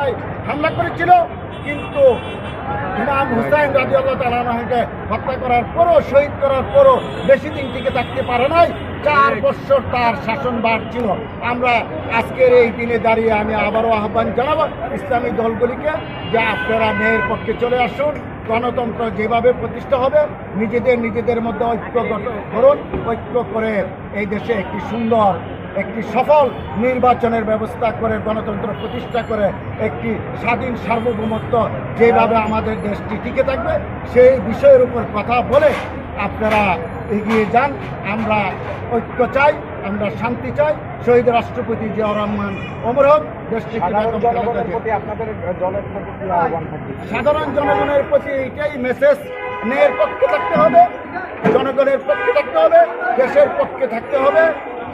হাসিনায় হামলা করেছিল, কিন্তু ইমাম হুসাইন রাজি আল্লাহ তালাকে হত্যা করার পরও, শহীদ করার পরও বেশি দিন টিকে থাকতে পারে নাই, চার বছর তার শাসনভার ছিল। আমরা আজকের এই দিনে দাঁড়িয়ে আমি আবারও আহ্বান জানাব ইসলামী দলগুলিকে যে আপনারা মেয়ের পক্ষে চলে আসুন, গণতন্ত্র যেভাবে প্রতিষ্ঠা হবে, নিজেদের নিজেদের মধ্যে ঐক্য গঠন করুন ঐক্য করে এই দেশে একটি সুন্দর একটি সফল নির্বাচনের ব্যবস্থা করে গণতন্ত্র প্রতিষ্ঠা করে একটি স্বাধীন সার্বভৌমত্ব যেভাবে আমাদের দেশটি টিকে থাকবে সেই বিষয়ের উপর কথা বলে আপনারা এগিয়ে যান। আমরা ঐক্য চাই আমরা শান্তি চাই। শহীদ রাষ্ট্রপতি জিয়াউর রহমান ওমর হক সাধারণ জনগণের প্রতি এইটাই মেসেজ ন্যায়ের পক্ষে থাকতে হবে জনগণের পক্ষে থাকতে হবে দেশের পক্ষে থাকতে হবে।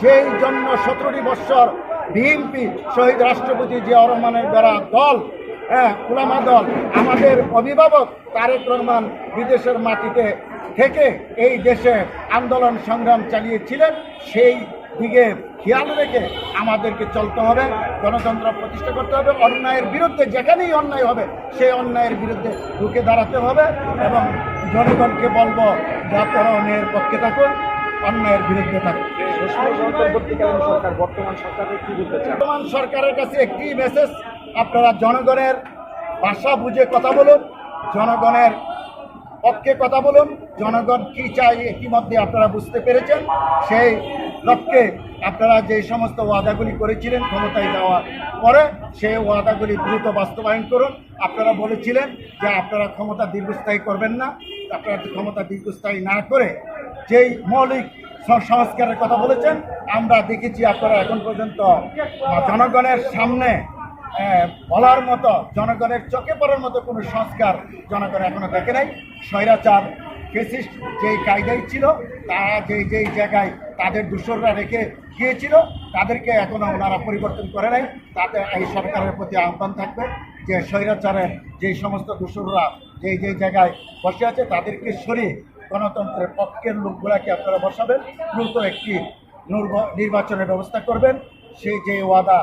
যেই জন্য সতেরোটি বৎসর বিএনপি শহীদ রাষ্ট্রপতি জিয়াউর রহমানের দ্বারা দল হ্যাঁ উলামা দল, আমাদের অভিভাবক তারেক রহমান বিদেশের মাটিতে থেকে এই দেশে আন্দোলন সংগ্রাম চালিয়েছিলেন, সেই দিকে খেয়াল রেখে আমাদেরকে চলতে হবে, গণতন্ত্র প্রতিষ্ঠা করতে হবে, অন্যায়ের বিরুদ্ধে যেখানেই অন্যায় হবে, সেই অন্যায়ের বিরুদ্ধে ঢুকে দাঁড়াতে হবে এবং জনগণকে বলব অন্যায়ের পক্ষে থাকুন। অন্যায়ের বিরুদ্ধে সরকার বর্তমান সরকারকে কি বলতে চান? বর্তমান সরকারের কাছে একটি মেসেজ আপনারা জনগণের ভাষা বুঝে কথা বলুন জনগণের পক্ষে কথা বলুন জনগণ কি চাই ইতিমধ্যে আপনারা বুঝতে পেরেছেন সেই লক্ষ্যে আপনারা যে সমস্ত ওয়াদাগুলি করেছিলেন ক্ষমতায় যাওয়ার পরে সেই ওয়াদাগুলি দ্রুত বাস্তবায়ন করুন। আপনারা বলেছিলেন যে আপনারা ক্ষমতা দীর্ঘস্থায়ী করবেন না আপনারা ক্ষমতা দীর্ঘস্থায়ী না করে যেই মৌলিক সংস্কারের কথা বলেছেন, আমরা দেখেছি আপনারা এখন পর্যন্ত জনগণের সামনে বলার মতো, জনগণের চোখে পড়ার মতো কোনো সংস্কার জনগণ এখনও দেখে নাই। স্বৈরাচার, ফেসিস্ট যেই কায়দায় ছিল তারা যেই যেই জায়গায় তাদের দূষররা রেখে গিয়েছিল, তাদেরকে এখনও ওনারা পরিবর্তন করে নাই। তাতে এই সরকারের প্রতি আহ্বান থাকবে যে স্বৈরাচারের যেই সমস্ত দূষররা যেই যেই জায়গায় বসে আছে, তাদেরকে সরিয়ে গণতন্ত্রের পক্ষের লোকগুলাকে আপনারা বসাবেন দ্রুত একটি নির্ব- নির্বাচনের ব্যবস্থা করবেন। সেই যে ওয়াদা